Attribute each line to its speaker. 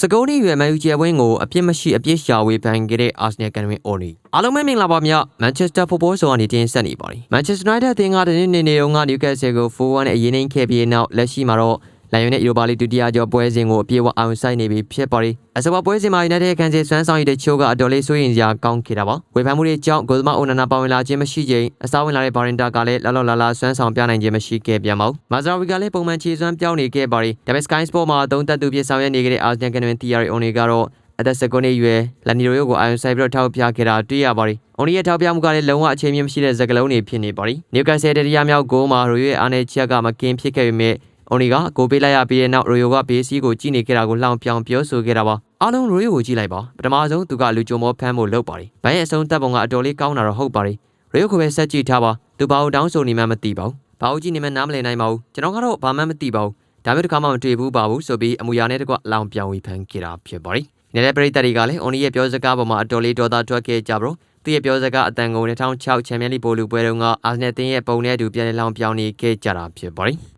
Speaker 1: စကုန်းနီရွယ်မန်ယူကျယ်ဝင်းကိုအပြစ်မရှိအပြစ်ရှာဝေဖန်ခဲ့တဲ့အာဆနယ်ကန်ဝင်အော်နီအားလုံးပဲမင်္ဂလာပါဗျမန်ချက်စတာဖူဘောဆိုကနေတင်ဆက်နေပါတယ်မန်ချက်စတာယူနိုက်တက်အသင်းကတနေ့နေ့နေ့တုန်းကနယူကက်ဆယ်ကို4-1နဲ့အရင်နှိမ်ခဲ့ပြီးနောက်လက်ရှိမှာတော့ လန်ယူနဲ့ယူရိုပါလီဒုတိယကျော်ပွဲစဉ်ကိုအပြည့်အဝအောင်ဆိုင်နေပြီဖြစ်ပါတယ်အစပါပွဲစဉ်မှာယူနိုက်တက်ကန်စီဆွမ်းဆောင်ရည်တဲ့ချိုးကအတော်လေးစိုးရင်စရာကောင်းခဲ့တာပါဝေဖန်မှုတွေကြောင့်ဂိုသမအိုနာနာပါဝင်လာခြင်းမရှိခြင်းအစားဝင်လာတဲ့ဘာရင်တာကလည်းလောက်လောက်လာလာဆွမ်းဆောင်ပြနိုင်ခြင်းမရှိခဲ့ပြန်ပါဘူးမာဇရာဝီကလည်းပုံမှန်ခြေစွမ်းပြောင်းနေခဲ့ပါတယ်ဒါပေမဲ့ Sky Sport မှာသုံးသက်သူပြဆောင်ရွက်နေခဲ့တဲ့အာဆင်ကန်ဝင်တီယာရီအိုနီကတော့အသက်19နှစ်အရွယ်လန်နီရိုယိုကိုအာယုံဆိုင်ပြီးတော့ထောက်ပြခဲ့တာတွေ့ရပါတယ်။အိုနီရဲ့ထောက်ပြမှုကလည်းလုံးဝအခြေမြင့်မရှိတဲ့စကားလုံးတွေဖြစ်နေပါတယ်။နျူကက်ဆယ်တရီယာမြောက်ဂိုးမှာရိုယိုရဲ့အားနည်းချက်ကမကင်းဖြစ်ခဲ့ပေမဲ့ အိုနီကကိုပေးလိုက်ရပြီးတဲ့နောက်ရိုယိုကဘေးစီးကိုကြည့်နေခဲ့တာကိုလှောင်ပြောင်ပြောဆိုခဲ့တာပါ။အားလုံးရိုယိုကိုကြည့်လိုက်ပါ။ပထမဆုံးသူကလူကြုံမောဖမ်းဖို့လုပ်ပါတယ်။ဘိုင်းရဲ့အဆုံးသက်ပုံကအတော်လေးကောင်းတာတော့ဟုတ်ပါတယ်။ရိုယိုကိုပဲဆက်ကြည့်ထားပါ။သူဘာလို့တောင်းဆိုနေမှမသိပါဘူး။ဘာလို့ကြည့်နေမှနားမလည်နိုင်ပါဘူး။ကျွန်တော်ကတော့ဘာမှမသိပါဘူး။ဒါမျိုးတစ်ခါမှမတွေ့ဘူးပါဘူးဆိုပြီးအမူအရာနဲ့တကွလောင်ပြောင်ဝေဖန်ခဲ့တာဖြစ်ပါတယ်။နေတဲ့ပရိသတ်တွေကလည်းအွန်နီရဲ့ပြောစကားပေါ်မှာအတော်လေးဒေါသထွက်ခဲ့ကြပါတော့သူရဲ့ပြောစကားအတန်ကို2006ချန်ပီယံလိပိုလူပွဲတုန်းကအာဆနယ်တင်းရဲ့ပုံနဲ့အတူပြန်လည်လောင်ပြောင်းနေခဲ့ကြတာဖြစ်ပါတယ်